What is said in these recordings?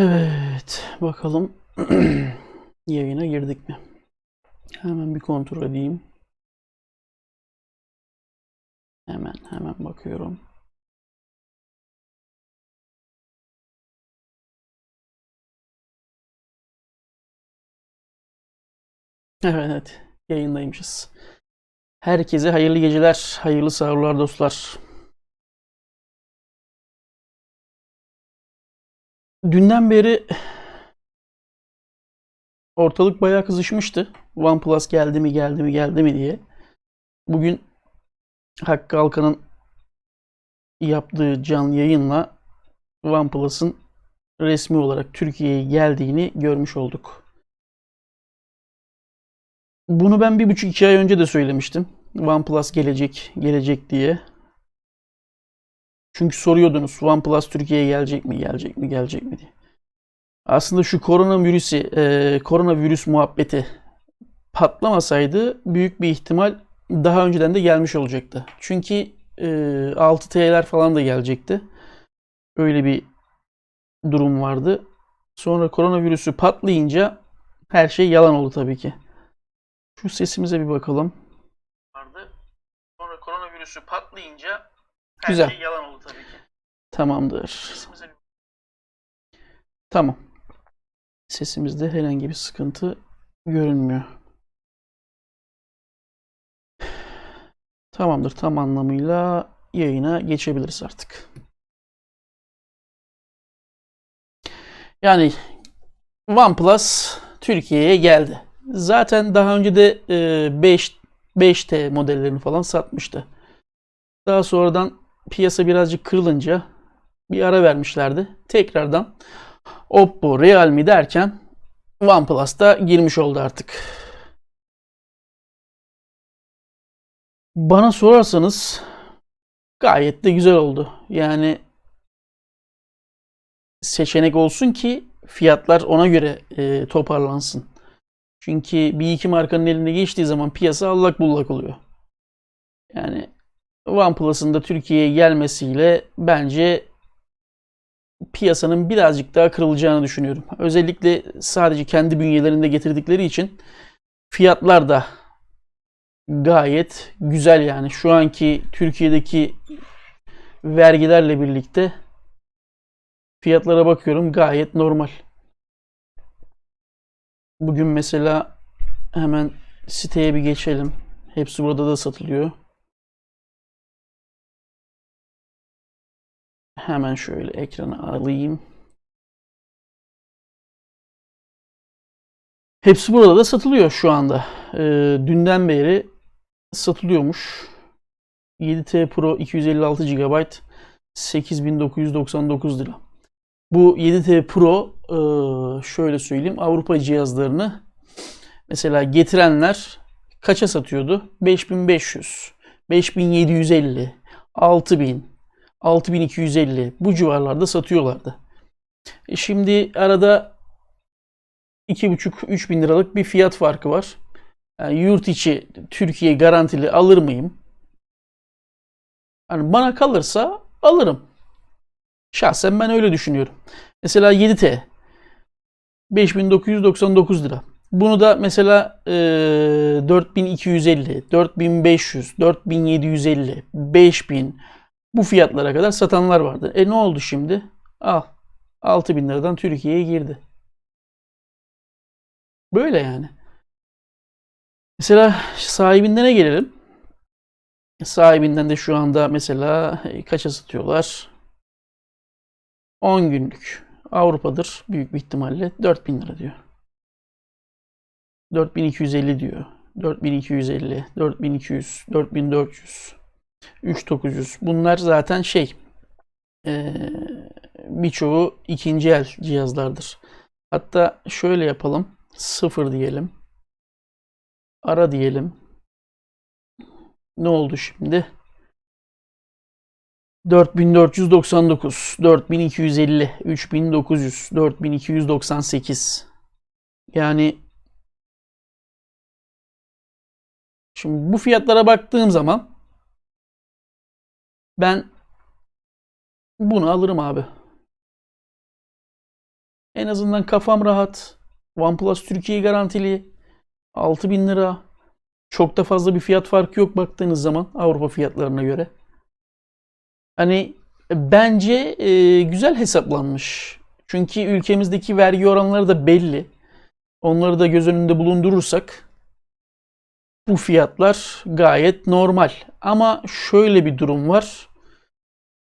Evet, bakalım yayına girdik mi? Hemen bir kontrol edeyim. Hemen hemen bakıyorum. Evet, yayındaymışız. Herkese hayırlı geceler, hayırlı sahurlar dostlar. Dünden beri ortalık bayağı kızışmıştı. OnePlus geldi mi geldi mi geldi mi diye. Bugün Hakkı Alkan'ın yaptığı canlı yayınla OnePlus'ın resmi olarak Türkiye'ye geldiğini görmüş olduk. Bunu ben bir buçuk iki ay önce de söylemiştim. OnePlus gelecek, gelecek diye. Çünkü soruyordunuz OnePlus Türkiye'ye gelecek mi, gelecek mi, gelecek mi diye. Aslında şu koronavirüsü, e, koronavirüs muhabbeti patlamasaydı büyük bir ihtimal daha önceden de gelmiş olacaktı. Çünkü e, 6T'ler falan da gelecekti. Öyle bir durum vardı. Sonra koronavirüsü patlayınca her şey yalan oldu tabii ki. Şu sesimize bir bakalım. Sonra koronavirüsü patlayınca her Güzel. şey yalan oldu tabii ki. Tamamdır. Sesimize. Tamam. Sesimizde herhangi bir sıkıntı görünmüyor. Tamamdır. Tam anlamıyla yayına geçebiliriz artık. Yani OnePlus Türkiye'ye geldi. Zaten daha önce de e, 5 5T modellerini falan satmıştı. Daha sonradan piyasa birazcık kırılınca bir ara vermişlerdi. Tekrardan Oppo, Realme derken OnePlus da girmiş oldu artık. Bana sorarsanız gayet de güzel oldu. Yani seçenek olsun ki fiyatlar ona göre e, toparlansın. Çünkü bir iki markanın eline geçtiği zaman piyasa allak bullak oluyor. Yani OnePlus'ın da Türkiye'ye gelmesiyle bence piyasanın birazcık daha kırılacağını düşünüyorum. Özellikle sadece kendi bünyelerinde getirdikleri için fiyatlar da gayet güzel yani. Şu anki Türkiye'deki vergilerle birlikte fiyatlara bakıyorum gayet normal. Bugün mesela hemen siteye bir geçelim. Hepsi burada da satılıyor. Hemen şöyle ekranı alayım. Hepsi burada da satılıyor şu anda. Ee, dünden beri satılıyormuş. 7T Pro 256 GB 8999 lira. Bu 7T Pro e, şöyle söyleyeyim Avrupa cihazlarını mesela getirenler kaça satıyordu? 5500, 5750, 6000, 6250 bu civarlarda satıyorlardı. E şimdi arada 2,5-3 bin liralık bir fiyat farkı var. Yani yurt içi Türkiye garantili alır mıyım? Hani bana kalırsa alırım. Şahsen ben öyle düşünüyorum. Mesela 7T 5999 lira. Bunu da mesela e, 4250, 4500, 4750, 5000 bu fiyatlara kadar satanlar vardı. E ne oldu şimdi? Al. 6000 liradan Türkiye'ye girdi. Böyle yani. Mesela sahibinden ne gelelim? Sahibinden de şu anda mesela e, kaça satıyorlar? 10 günlük. Avrupa'dır büyük bir ihtimalle 4000 lira diyor. 4250 diyor. 4250, 4200, 4400, 3900. Bunlar zaten şey e, birçoğu ikinci el cihazlardır. Hatta şöyle yapalım. Sıfır diyelim. Ara diyelim. Ne oldu şimdi? 4499, 4250, 3900, 4298. Yani şimdi bu fiyatlara baktığım zaman ben bunu alırım abi. En azından kafam rahat. OnePlus Türkiye garantili. 6000 lira. Çok da fazla bir fiyat farkı yok baktığınız zaman Avrupa fiyatlarına göre. Hani bence e, güzel hesaplanmış. Çünkü ülkemizdeki vergi oranları da belli. Onları da göz önünde bulundurursak bu fiyatlar gayet normal. Ama şöyle bir durum var.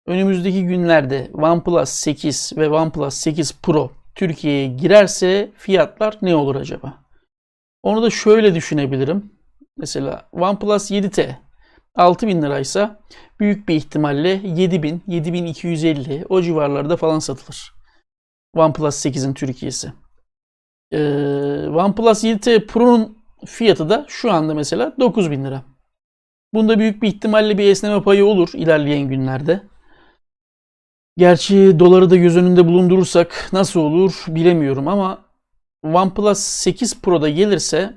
Önümüzdeki günlerde OnePlus 8 ve OnePlus 8 Pro Türkiye'ye girerse fiyatlar ne olur acaba? Onu da şöyle düşünebilirim. Mesela OnePlus 7T 6000 liraysa büyük bir ihtimalle 7000, 7250 o civarlarda falan satılır. OnePlus 8'in Türkiye'si. Ee, OnePlus 7T Pro'nun fiyatı da şu anda mesela 9000 lira. Bunda büyük bir ihtimalle bir esneme payı olur ilerleyen günlerde. Gerçi doları da göz önünde bulundurursak nasıl olur bilemiyorum ama OnePlus 8 Pro'da gelirse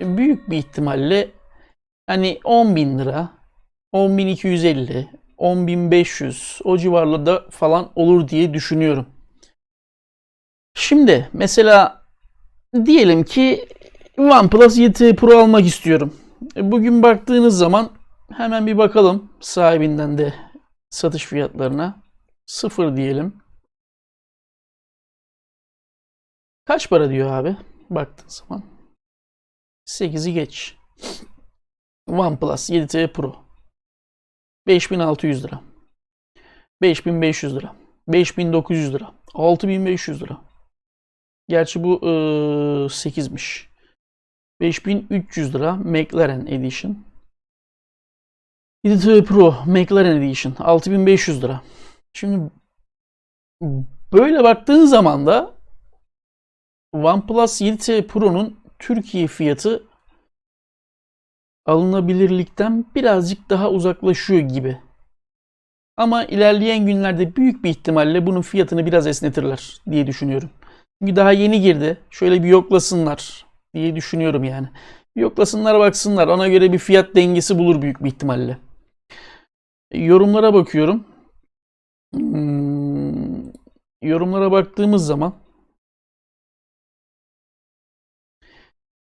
büyük bir ihtimalle hani 10.000 lira, 10.250, 10.500 o civarlarda falan olur diye düşünüyorum. Şimdi mesela diyelim ki OnePlus 7 Pro almak istiyorum. E, Bugün baktığınız zaman hemen bir bakalım sahibinden de satış fiyatlarına. Sıfır diyelim. Kaç para diyor abi? Baktığın zaman. 8'i geç. OnePlus 7T Pro. 5600 lira. 5500 lira. 5900 lira. 6500 lira. Gerçi bu eee, 8'miş. 5300 lira McLaren Edition. 7T Pro McLaren Edition 6500 lira. Şimdi böyle baktığın zaman da OnePlus 7T Pro'nun Türkiye fiyatı alınabilirlikten birazcık daha uzaklaşıyor gibi. Ama ilerleyen günlerde büyük bir ihtimalle bunun fiyatını biraz esnetirler diye düşünüyorum. Çünkü daha yeni girdi. Şöyle bir yoklasınlar diye düşünüyorum yani. Yoklasınlar baksınlar. Ona göre bir fiyat dengesi bulur büyük bir ihtimalle. Yorumlara bakıyorum. Hmm, yorumlara baktığımız zaman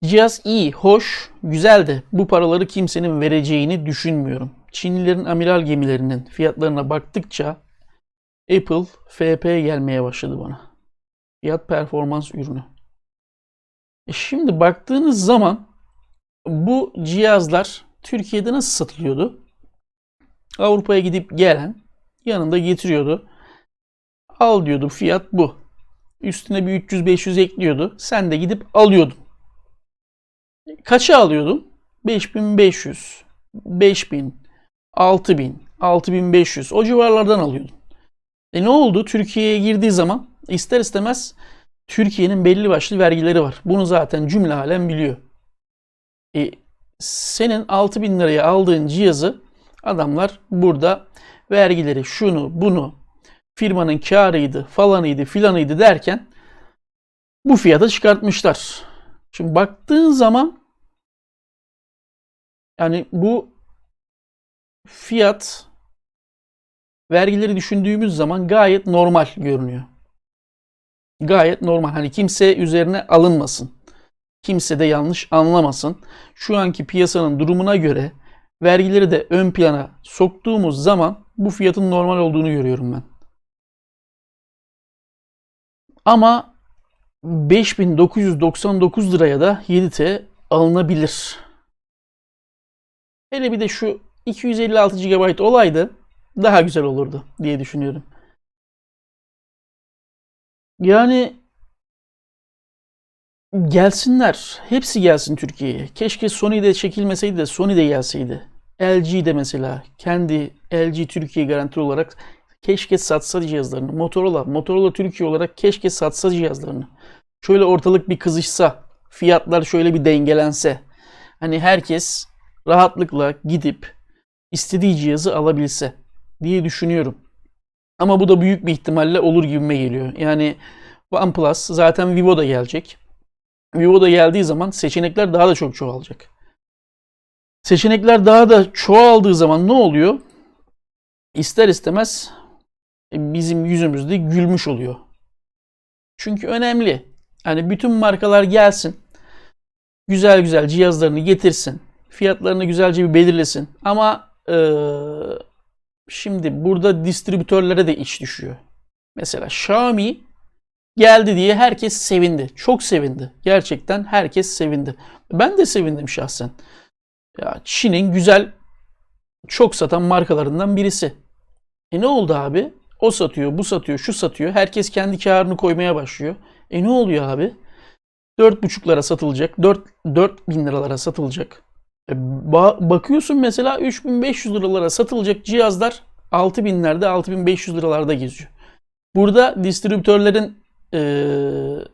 Cihaz iyi, hoş, güzel de bu paraları kimsenin vereceğini düşünmüyorum. Çinlilerin amiral gemilerinin fiyatlarına baktıkça Apple FP gelmeye başladı bana. Fiyat performans ürünü. E şimdi baktığınız zaman bu cihazlar Türkiye'de nasıl satılıyordu? Avrupa'ya gidip gelen yanında getiriyordu. Al diyordu fiyat bu. Üstüne bir 300-500 ekliyordu. Sen de gidip alıyordun. Kaça alıyordum? 5500, 5000, 6000, 6500 o civarlardan alıyordum. E ne oldu? Türkiye'ye girdiği zaman ister istemez Türkiye'nin belli başlı vergileri var. Bunu zaten cümle alem biliyor. E, senin 6000 liraya aldığın cihazı adamlar burada vergileri şunu bunu firmanın karıydı falanıydı filanıydı derken bu fiyata çıkartmışlar. Şimdi baktığın zaman yani bu fiyat vergileri düşündüğümüz zaman gayet normal görünüyor. Gayet normal. Hani kimse üzerine alınmasın. Kimse de yanlış anlamasın. Şu anki piyasanın durumuna göre vergileri de ön plana soktuğumuz zaman bu fiyatın normal olduğunu görüyorum ben. Ama 5999 liraya da 7T alınabilir. Hele bir de şu 256 GB olaydı daha güzel olurdu diye düşünüyorum. Yani gelsinler. Hepsi gelsin Türkiye'ye. Keşke Sony'de çekilmeseydi de Sony de gelseydi. LG de mesela kendi LG Türkiye garantili olarak keşke satsa cihazlarını. Motorola, Motorola Türkiye olarak keşke satsa cihazlarını. Şöyle ortalık bir kızışsa, fiyatlar şöyle bir dengelense. Hani herkes rahatlıkla gidip istediği cihazı alabilse diye düşünüyorum. Ama bu da büyük bir ihtimalle olur gibime geliyor. Yani OnePlus zaten Vivo da gelecek. Vivo da geldiği zaman seçenekler daha da çok çoğalacak. Seçenekler daha da çoğaldığı zaman ne oluyor? İster istemez bizim yüzümüzde gülmüş oluyor. Çünkü önemli. Hani bütün markalar gelsin. Güzel güzel cihazlarını getirsin. Fiyatlarını güzelce bir belirlesin. Ama eee, şimdi burada distribütörlere de iş düşüyor. Mesela Xiaomi geldi diye herkes sevindi. Çok sevindi. Gerçekten herkes sevindi. Ben de sevindim şahsen. Ya Çin'in güzel çok satan markalarından birisi. E ne oldu abi? O satıyor, bu satıyor, şu satıyor. Herkes kendi karını koymaya başlıyor. E ne oluyor abi? 4,5'lara satılacak. 4, 4 bin liralara satılacak. E ba- bakıyorsun mesela 3500 liralara satılacak cihazlar 6000'lerde 6500 liralarda geziyor. Burada distribütörlerin eee,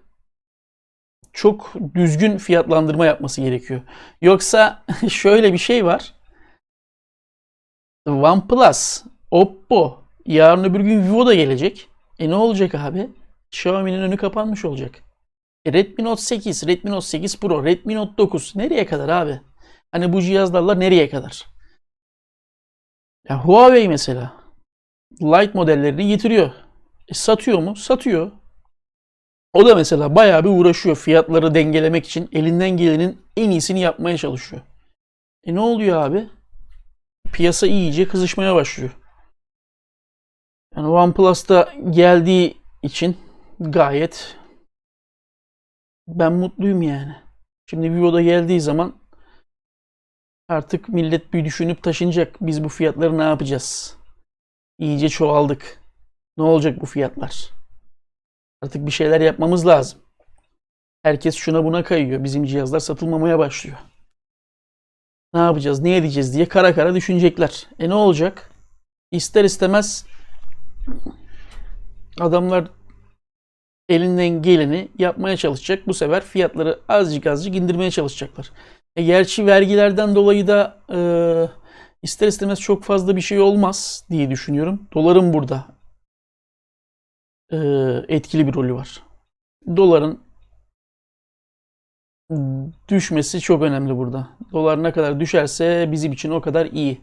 çok düzgün fiyatlandırma yapması gerekiyor. Yoksa şöyle bir şey var. OnePlus, Oppo, yarın öbür gün Vivo da gelecek. E ne olacak abi? Xiaomi'nin önü kapanmış olacak. E Redmi Note 8, Redmi Note 8 Pro, Redmi Note 9 nereye kadar abi? Hani bu cihazlarla nereye kadar? Ya Huawei mesela Lite modellerini getiriyor. E satıyor mu? Satıyor. O da mesela bayağı bir uğraşıyor fiyatları dengelemek için. Elinden gelenin en iyisini yapmaya çalışıyor. E ne oluyor abi? Piyasa iyice kızışmaya başlıyor. Yani OnePlus'ta geldiği için gayet ben mutluyum yani. Şimdi Vivo'da geldiği zaman artık millet bir düşünüp taşınacak. Biz bu fiyatları ne yapacağız? İyice çoğaldık. Ne olacak bu fiyatlar? Artık bir şeyler yapmamız lazım. Herkes şuna buna kayıyor. Bizim cihazlar satılmamaya başlıyor. Ne yapacağız, ne edeceğiz diye kara kara düşünecekler. E ne olacak? İster istemez adamlar elinden geleni yapmaya çalışacak. Bu sefer fiyatları azıcık azıcık indirmeye çalışacaklar. E gerçi vergilerden dolayı da e, ister istemez çok fazla bir şey olmaz diye düşünüyorum. Doların burada e, etkili bir rolü var. Doların düşmesi çok önemli burada. Dolar ne kadar düşerse bizim için o kadar iyi.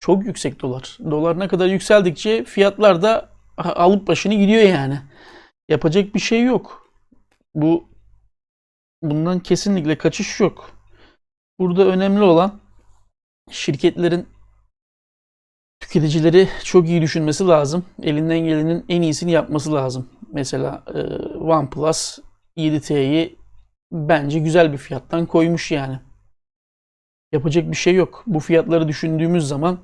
Çok yüksek dolar. Dolar ne kadar yükseldikçe fiyatlar da alıp başını gidiyor yani. Yapacak bir şey yok. Bu bundan kesinlikle kaçış yok. Burada önemli olan şirketlerin tüketicileri çok iyi düşünmesi lazım. Elinden gelenin en iyisini yapması lazım. Mesela e, OnePlus 7T'yi bence güzel bir fiyattan koymuş yani. Yapacak bir şey yok. Bu fiyatları düşündüğümüz zaman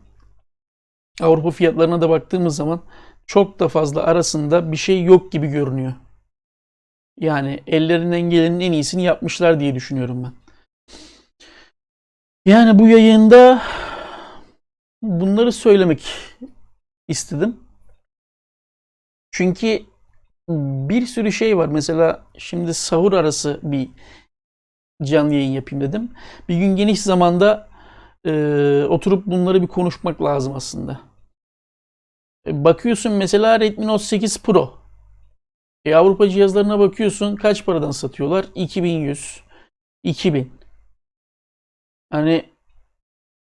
Avrupa fiyatlarına da baktığımız zaman çok da fazla arasında bir şey yok gibi görünüyor. Yani ellerinden gelenin en iyisini yapmışlar diye düşünüyorum ben. Yani bu yayında bunları söylemek istedim. Çünkü bir sürü şey var. Mesela şimdi sahur arası bir canlı yayın yapayım dedim. Bir gün geniş zamanda e, oturup bunları bir konuşmak lazım aslında. E, bakıyorsun mesela Redmi Note 8 Pro. E, Avrupa cihazlarına bakıyorsun kaç paradan satıyorlar? 2100, 2000. Hani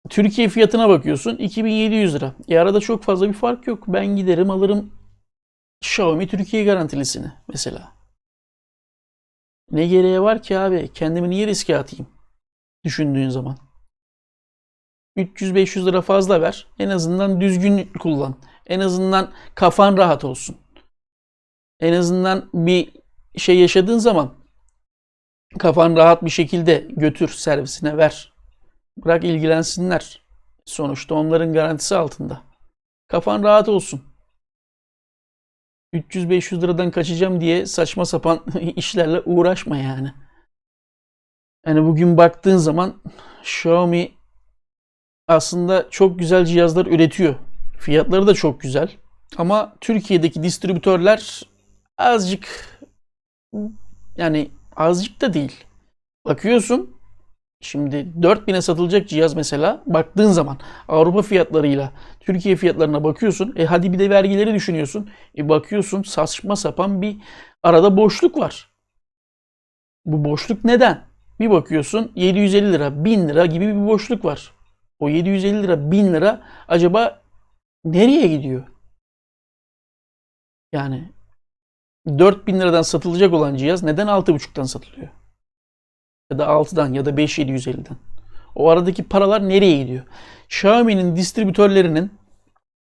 Türkiye fiyatına bakıyorsun 2700 lira. E arada çok fazla bir fark yok. Ben giderim alırım Xiaomi Türkiye garantilisini mesela. Ne gereği var ki abi? Kendimi niye riske atayım? Düşündüğün zaman. 300-500 lira fazla ver. En azından düzgün kullan. En azından kafan rahat olsun. En azından bir şey yaşadığın zaman kafan rahat bir şekilde götür servisine ver. Bırak ilgilensinler. Sonuçta onların garantisi altında. Kafan rahat olsun. 300-500 liradan kaçacağım diye saçma sapan işlerle uğraşma yani. Yani bugün baktığın zaman Xiaomi aslında çok güzel cihazlar üretiyor. Fiyatları da çok güzel. Ama Türkiye'deki distribütörler azıcık yani azıcık da değil. Bakıyorsun Şimdi 4000'e satılacak cihaz mesela baktığın zaman Avrupa fiyatlarıyla Türkiye fiyatlarına bakıyorsun. E hadi bir de vergileri düşünüyorsun. E bakıyorsun saçma sapan bir arada boşluk var. Bu boşluk neden? Bir bakıyorsun 750 lira, 1000 lira gibi bir boşluk var. O 750 lira, 1000 lira acaba nereye gidiyor? Yani 4000 liradan satılacak olan cihaz neden 6.5'tan satılıyor? Ya da 6'dan ya da 5750'den. O aradaki paralar nereye gidiyor? Xiaomi'nin distribütörlerinin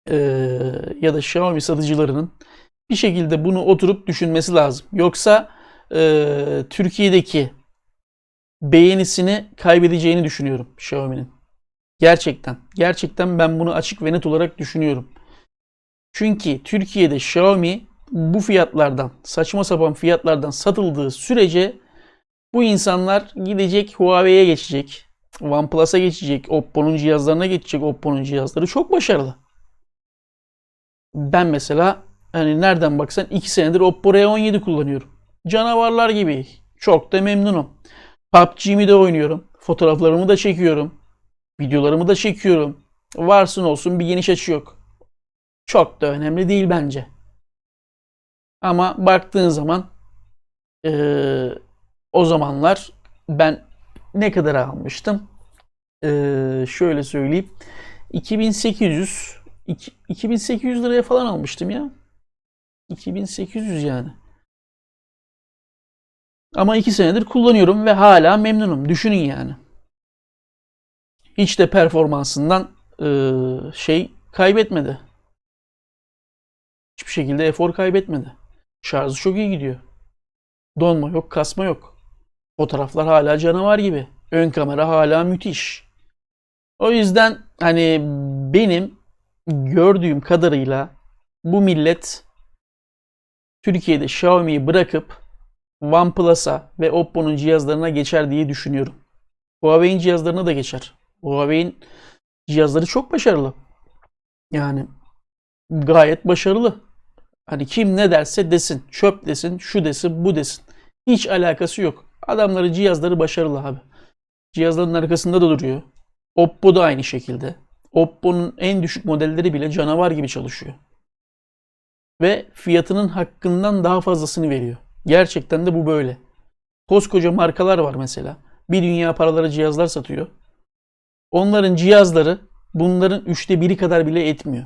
eee, ya da Xiaomi satıcılarının bir şekilde bunu oturup düşünmesi lazım. Yoksa eee, Türkiye'deki beğenisini kaybedeceğini düşünüyorum Xiaomi'nin. Gerçekten. Gerçekten ben bunu açık ve net olarak düşünüyorum. Çünkü Türkiye'de Xiaomi bu fiyatlardan, saçma sapan fiyatlardan satıldığı sürece bu insanlar gidecek Huawei'ye geçecek. OnePlus'a geçecek. Oppo'nun cihazlarına geçecek. Oppo'nun cihazları çok başarılı. Ben mesela hani nereden baksan 2 senedir Oppo R17 kullanıyorum. Canavarlar gibi. Çok da memnunum. PUBG'mi de oynuyorum. Fotoğraflarımı da çekiyorum. Videolarımı da çekiyorum. Varsın olsun bir geniş açı yok. Çok da önemli değil bence. Ama baktığın zaman eee, o zamanlar ben ne kadar almıştım? Eee, şöyle söyleyeyim. 2800 iki- 2800 liraya falan almıştım ya. 2800 yani. Ama 2 senedir kullanıyorum ve hala memnunum. Düşünün yani. Hiç de performansından eee, şey kaybetmedi. Hiçbir şekilde efor kaybetmedi. Şarjı çok iyi gidiyor. Donma yok, kasma yok. Fotoğraflar hala canavar gibi. Ön kamera hala müthiş. O yüzden hani benim gördüğüm kadarıyla bu millet Türkiye'de Xiaomi'yi bırakıp OnePlus'a ve Oppo'nun cihazlarına geçer diye düşünüyorum. Huawei'in cihazlarına da geçer. Huawei'in cihazları çok başarılı. Yani gayet başarılı. Hani kim ne derse desin, çöp desin, şu desin, bu desin. Hiç alakası yok. Adamların cihazları başarılı abi. Cihazların arkasında da duruyor. Oppo da aynı şekilde. Oppo'nun en düşük modelleri bile canavar gibi çalışıyor. Ve fiyatının hakkından daha fazlasını veriyor. Gerçekten de bu böyle. Koskoca markalar var mesela. Bir dünya paraları cihazlar satıyor. Onların cihazları bunların üçte biri kadar bile etmiyor.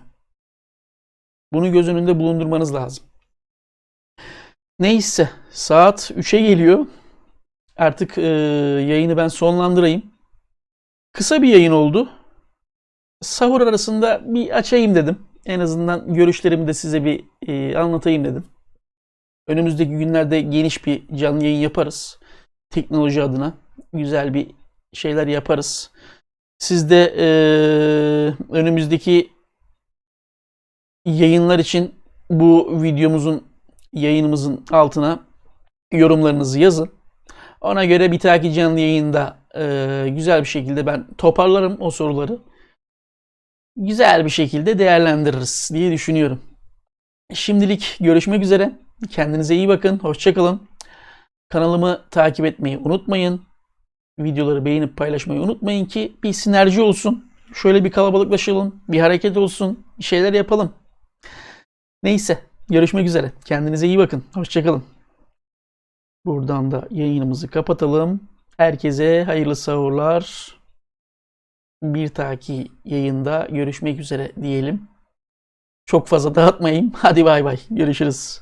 Bunu göz önünde bulundurmanız lazım. Neyse saat 3'e geliyor. Artık e, yayını ben sonlandırayım. Kısa bir yayın oldu. Sahur arasında bir açayım dedim. En azından görüşlerimi de size bir e, anlatayım dedim. Önümüzdeki günlerde geniş bir canlı yayın yaparız. Teknoloji adına güzel bir şeyler yaparız. Siz de e, önümüzdeki yayınlar için bu videomuzun yayınımızın altına yorumlarınızı yazın. Ona göre bir dahaki canlı yayında e, güzel bir şekilde ben toparlarım o soruları. Güzel bir şekilde değerlendiririz diye düşünüyorum. Şimdilik görüşmek üzere. Kendinize iyi bakın. Hoşçakalın. Kanalımı takip etmeyi unutmayın. Videoları beğenip paylaşmayı unutmayın ki bir sinerji olsun. Şöyle bir kalabalıklaşalım. Bir hareket olsun. Bir şeyler yapalım. Neyse. Görüşmek üzere. Kendinize iyi bakın. Hoşçakalın. Buradan da yayınımızı kapatalım. Herkese hayırlı sahurlar. Bir dahaki yayında görüşmek üzere diyelim. Çok fazla dağıtmayayım. Hadi bay bay. Görüşürüz.